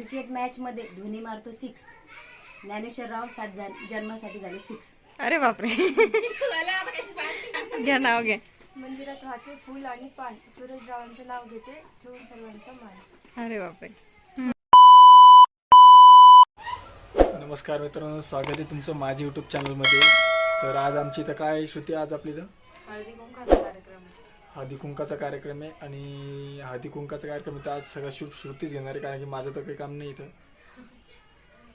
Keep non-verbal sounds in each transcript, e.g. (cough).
Cricket match मध्ये धोनी मारतो six ज्ञानेश्वरराव सात जण जन्मासाठी झाले फिक्स अरे बापरे. घ्या नाव घ्या. मंदिरात वाहते फुल आणि पान. सूरजरावांचं नाव घेते ठेवून सर्वांचा मान. अरे बापरे. नमस्कार मित्रांनो स्वागत आहे तुमचं माझ्या यूट्यूब चॅनलमध्ये तर आज आमची इथं काय श्रुती आज आपली इथं? हळदी कार्यक्रम हळदी कुंकाचा कार्यक्रम आहे आणि हळदी कुंकाचा कार्यक्रम आहे तर आज सगळा शूट श्रुतीच घेणार आहे कारण की माझं तर काही काम नाही इथं.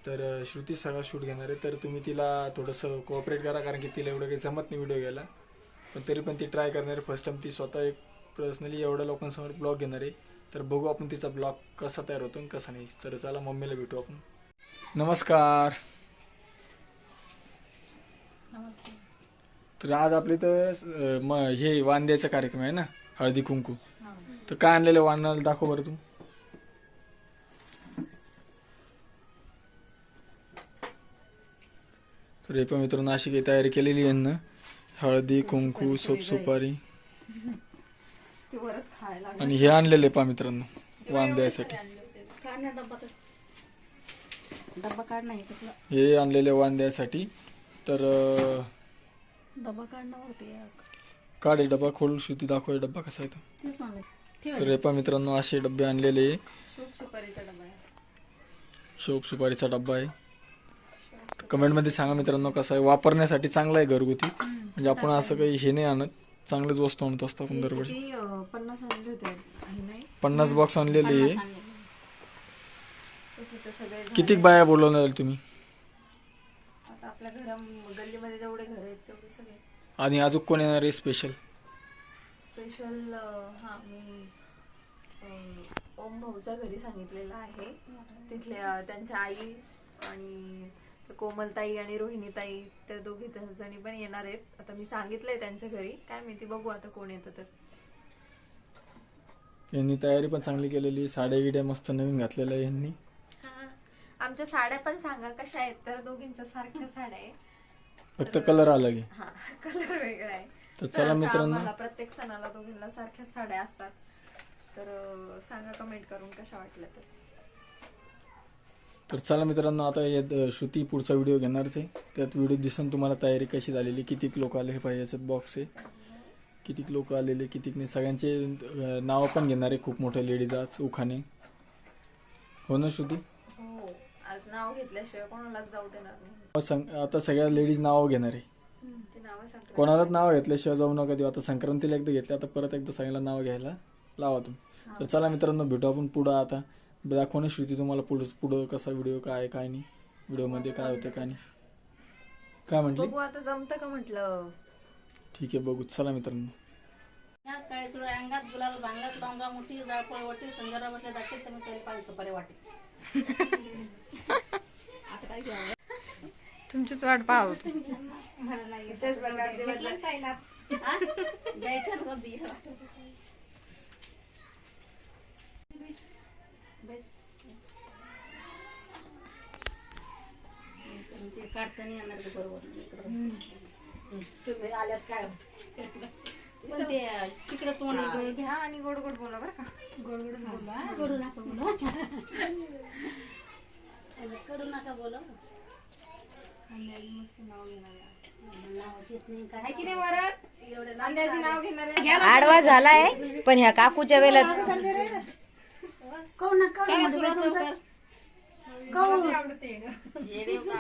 तर श्रुतीच सगळा शूट घेणार आहे तर तुम्ही तिला थोडंसं कोऑपरेट करा कारण की तिला एवढं काही जमत नाही व्हिडिओ घ्यायला. पण तरी पण ती ट्राय करणार आहे. फर्स्ट टाइम ती स्वतः एक पर्सनली एवढ्या लोकांसमोर ब्लॉग घेणार आहे. तर बघू आपण तिचा ब्लॉग कसा तयार होतो आणि कसा नाही. तर चला मम्मीला भेटू आपण. नमस्कार. नमस्कार. तर आज आपले तर म हे वांद्याचा कार्यक्रम आहे ना हळदी कुंकू. तर काय आणलेलं वाणाला दाखव बरं तू. तर हे पण मित्रांनो अशी काही तयारी केलेली आहे ना हळदी कुंकू सोप सुपारी. (laughs) ते वरच खायला आणि हे आणलेले पा मित्रांनो वांद्यासाठी. डब्बा काढ नाही त्यातला हे आणलेले वांद्यासाठी. तर अं, काढण्यावरती काढ डबा खोल श्रुती दाखव डब्बा कसा आहे तो. तर हे पहा मित्रांनो असे डबे आणलेले. शुभ सुपारीचा डबा आहे. शोप सुपारीचा डब्बा आहे. कमेंटमध्ये सांगा मित्रांनो कसं आहे. वापरण्यासाठी चांगला आहे घरगुती. म्हणजे आपण असं काही हे नाही आणत. चांगलेच वस्तू आणत असतो आपण दरवर्षी. किती अं, पन्नास आणले होते. हे नाही? पन्नास बॉक्स आणलेले आहे. तसे तर सगळे झाले. किती बाया बोलवणार तुम्ही? आपल्या घरा गल्लीमध्ये जेवढे घर आहेत तेवढे सगळे. आणि अजून कोण येणार आहे स्पेशल स्पेशल हा मी अं, ओम भाऊच्या घरी सांगितलेलं आहे. तिथले अं, त्यांच्या आई आणि कोमलताई आणि रोहिणीताई त्या दोघी जणी पण येणार आहेत. आता मी सांगितलंय त्यांच्या घरी. काय माहिती बघू आता कोण येतं तर. यांनी तयारी पण चांगली केलेली. साड्या गिड्या मस्त नवीन घातलेल्या आहे यांनी. आमच्या साड्या पण सांगा कशा आहेत? तर दोघींच्या सारख्या साड्या आहे फक्त कलर अलग आहे हा कलर वेगळा आहे. तर चला मित्रांनो. प्रत्येक सणाला दोघींना सारख्या साड्या असतात. तर सांगा कमेंट करून कशा वाटल्या तर. तर चला मित्रांनो आता यात श्रुती पुढचा व्हिडिओ घेणारच आहे. त्यात व्हिडिओ दिसून तुम्हाला तयारी कशी झालेली कितीक लोक आले हे पाहिजे याच्यात बॉक्स आहे. कितीक लोक आलेले कितीक नाही सगळ्यांचे नावं पण घेणार आहे खूप मोठे लेडीज आज उखाणे. हो ना श्रुती? नाव घेतल्याशिवाय कोणालाच जाऊ देणार नाही. आता सगळ्या लेडीज नावं घेणार. आहे ते नावं सांगतो कोणालाच नाव घेतल्याशिवाय जाऊ नका देऊ. आता संक्रांतीला एकदा घेतले आता परत एकदा सगळ्यांना नाव घ्यायला लावा तुम्ही. तर चला मित्रांनो भेटू आपण पुढं आता. दाखव ना श्रुती तुम्हाला पुढं पुढं कसा व्हिडिओ काय आहे, काय नाही. व्हिडिओमध्ये काय होतं काय नाही. काय म्हटली? बघू आता जमतं का म्हटलं? ठीक आहे बघू. चला मित्रांनो. ह्या काळे सुरू अंगात गुलाल भांगात डोंगा मोठी जाळपोळ वाटी संजारा वाटले दाटे तर मी पाहिजे सपारे वाटे आता काय घ्यावं? तुमचीच वाट पाहू मला नाही घेतलंच नाही ना हा? द्यायचं ना कधी? बेस. ते काढता नाही येणार ते बरोबर. इकडं. तुम्ही आल्यात काय? पण ते तिकडे तोंड. घ्या आणि गोड गोड बोला बरं का. गोड गोडच बोलू. हा? करू नका बोलू. करू नका बोलू. नावाची येत नाही काय की नाही वरत एवढं नांद्याचे नाव घेणार आडवा झालाय पण ह्या काकूच्या वेळेला कोण ना करू मध्ये बसून कर. अरे, मग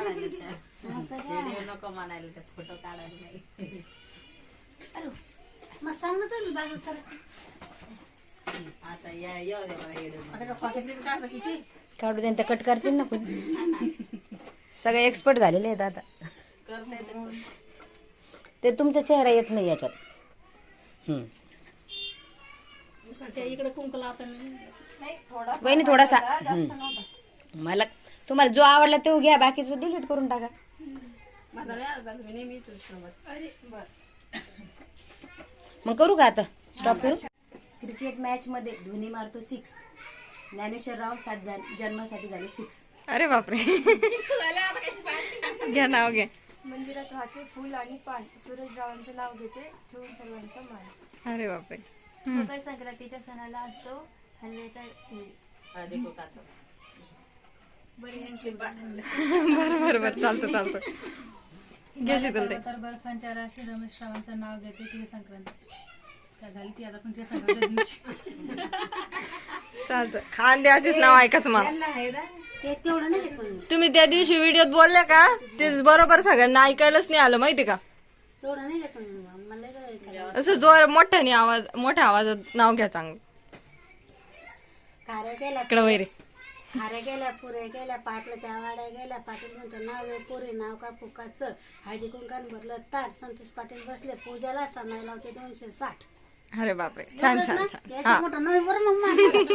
सांग ना तुम्ही बाजू सर आता का pocket line काढता तिची? काढू दे कट करतील ना कोणी सगळे एक्सपर्ट झालेले आहेत आता. ते तुमचा चेहरा येत नाही याच्यात. हम्म. त्या इकडे कुंकू लावताना थोडासा. हम्म. मला तुम्हाला जो आवडला तो घ्या बाकीचं डिलीट करून टाका. माझा नाही आला मी नेहमी येतो सोबत मग करू का आता? स्टॉप करू? क्रिकेट मॅच मध्ये धोनी मारतो सिक्स ज्ञानेश्वरराव सात जण जन्मासाठी झाले फिक्स अरे बापरे. (laughs) घ्या नाव घ्या. मंदिरात वाहते फुल आणि पान. सूरजरावांचं नाव घेते ठेवून सर्वांचा मान. अरे बापरे. मकर संक्रांतीच्या सणाला असतो हलव्याच्या (laughs) बरं बरं बरं. चालतं चालतं. घे शीतल ते तर बर्फांच्या राशी रमेश रावांचं नाव घेते ती संक्रांत. काय झाली ती आता पण ती संक्रांत दिवशी. चालतं खानद्याचीच नाव ऐकायचं मला. ते तेवढं नाही घेत पण तुम्ही त्या दिवशी व्हिडिओत बोलल्या का? ते बरोबर सगळ्यांना ऐकायलाच नाही आलं माहिती का? तेवढं नाही घेत पण मला. लय काय- असं जोर मोठ्याने आवाज मोठ्या आवाजात नाव घ्या चांगलं. इकडं वैरे. खाऱ्या गेल्या पुऱ्या गेल्या पाटलाच्या वाड्या गेल्या. पाटील म्हणतो नाव आहे पुरे नाव का पुकाचं हळदी कुंकान भरलं ताट. संतोष पाटील बसले पूजाला सणाई लावते दोनशे साठ. अरे बापरे. छान छान छान. हा. मोठं नाही बरं मग मान.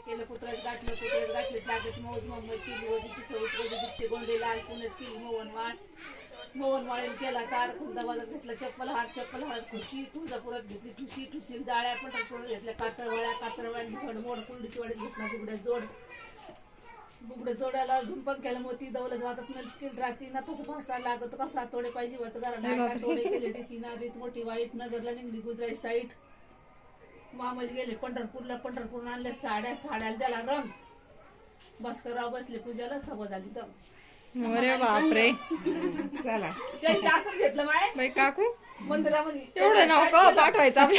केलं पुत्राच गाठलं पुत्राच गाठलं जागेत मौज मोहम्मद केली होती तिचं उतरवली दिसते गोंडे लाल पुण्यात केली तार घेतला चप्पल हार चप्पल हार खुशी तुळजापुरात घेतली ठुशी ठुशी जाळ्या पंढरपूर घेतल्या कातरवाळ्या कातरवाळ्या फड मोड कुंडीची वाडीत घेतला बुगड्या जोड. बुगड्या जोड्याला झुंपण केलं मोती दौलत वाटत नक्कील रात्री ना तसं भासा लागत कसा तोडे पाहिजे वाच ते रीत मोठी वाईट नगरला निघली गुजराई साईड मामच गेले पंढरपूरला पंढरपूर आणल्या साड्या साड्याला त्याला रंग. भास्करराव बसले पूजाला सभा झाली तर. अरे बापरे त्याशी असंच घेतलं माय बाई काकू? मंदिरामध्ये एवढं नाव का पाठवायचं (laughs)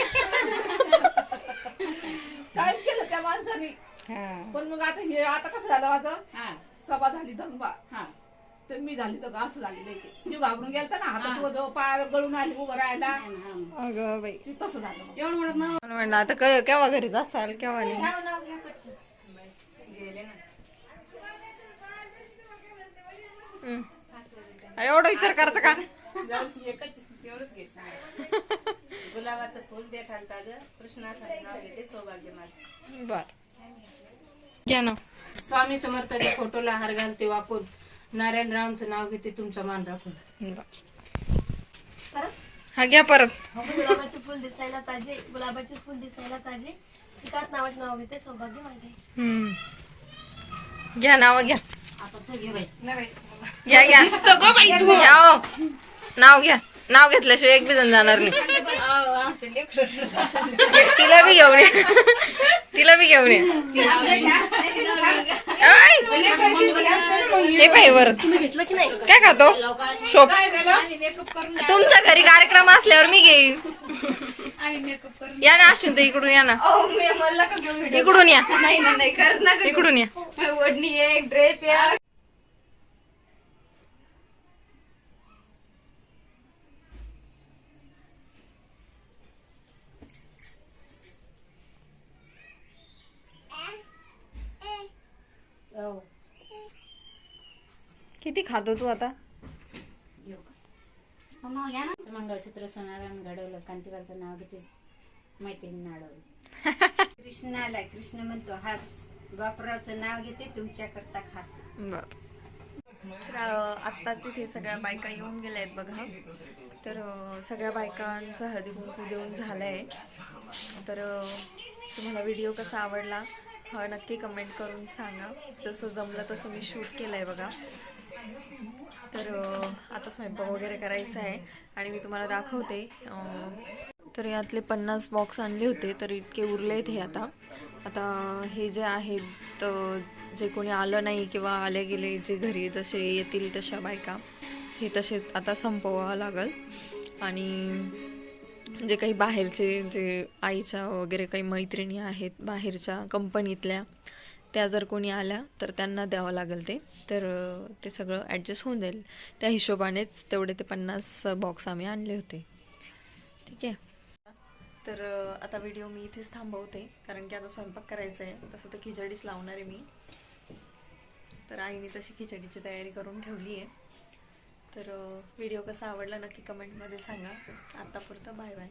काय केलं त्या माणसाने? पण मग आता हे आता कसं झालं माझं? सभा झाली दंगबा तर मी झाली तर असं झालेलं ते. जीव घाबरून गेलता ना हातात तो पाय गळून आली उभं राहायला. अगं बाई. ते तसं झालं मग. मला म्हणलं आता केव्हा घरीच असाल केव्हा नाही? हम्म. अरे एवढा विचार करायचा का? गुलाबाचं फुल कृष्णाचं नाव घेते सौभाग्य माझं. बर. घ्या ना स्वामी समर्थाच्या फोटोला हार घालते वापरून नारायणरावांचं नाव घेते तुमचा मान राखून. हा घ्या परत. गुलाबाचे फुल दिसायला ताजे गुलाबाचे फुल दिसायला ताजे. सिकात नावाचे नाव घेते सौभाग्य माझे. हम्म. घ्या नाव घ्या. आता तू घे बाई. घ्या घ्या. घ्या हो. नाव घ्या. नाव घेतल्याशिवाय एक बी जण जाणार नाही. तिला बी घेऊन ये. तिला बी घेऊन ये. हे पाहिजे वर. काय खातो? शोप. तुमच्या घरी कार्यक्रम असल्यावर मी घेईन. या ना अश्विन तर इकडून या ना. इकडून या. इकडून या. एक ड्रेस आहे किती खातो तू आता? घ्या ना. मंगळसूत्र सोनारायण घडवलं कांतीबाचं नाव घेते. मैत्रिणी अडवलं (laughs) कृष्णाला कृष्ण म्हणतो हास. बापरावचं नाव घेते तुमच्याकरता खास. बर. तर आत्ताच इथे सगळ्या बायका येऊन गेल्या आहेत बघा. तर सगळ्या बायकांचं हळदी कुंकू देऊन झालं आहे तर तुम्हाला व्हिडिओ कसा आवडला? नक्की कमेंट करून सांगा. जसं जमलं तसं मी शूट केलं आहे बघा. तर आता स्वयंपाक वगैरे करायचा आहे आणि मी तुम्हाला दाखवते. तर यातले पन्नास बॉक्स आणले होते तर इतके उरले आहेत हे आता. आता हे जे आहेत जे कोणी आलं नाही किंवा आले गेले जे घरी जसे येतील तशा बायका हे तसे आता संपवावं लागल. आणि जे काही बाहेरचे जे आईच्या वगैरे काही मैत्रिणी आहेत बाहेरच्या कंपनीतल्या त्या जर कोणी आल्या तर त्यांना द्यावं लागेल ते. तर ते सगळं ॲडजस्ट होऊन जाईल. त्या हिशोबानेच तेवढे ते पन्नास बॉक्स आम्ही आणले होते. ठीक आहे? तर आता व्हिडिओ मी इथेच थांबवते. कारण की आता स्वयंपाक करायचा आहे. तसं तर खिचडीच लावणार आहे मी. तर आईने तशी खिचडीची तयारी करून ठेवली आहे. तर व्हिडिओ कसा आवडला नक्की कमेंटमध्ये सांगा. आत्तापुरतं बाय बाय.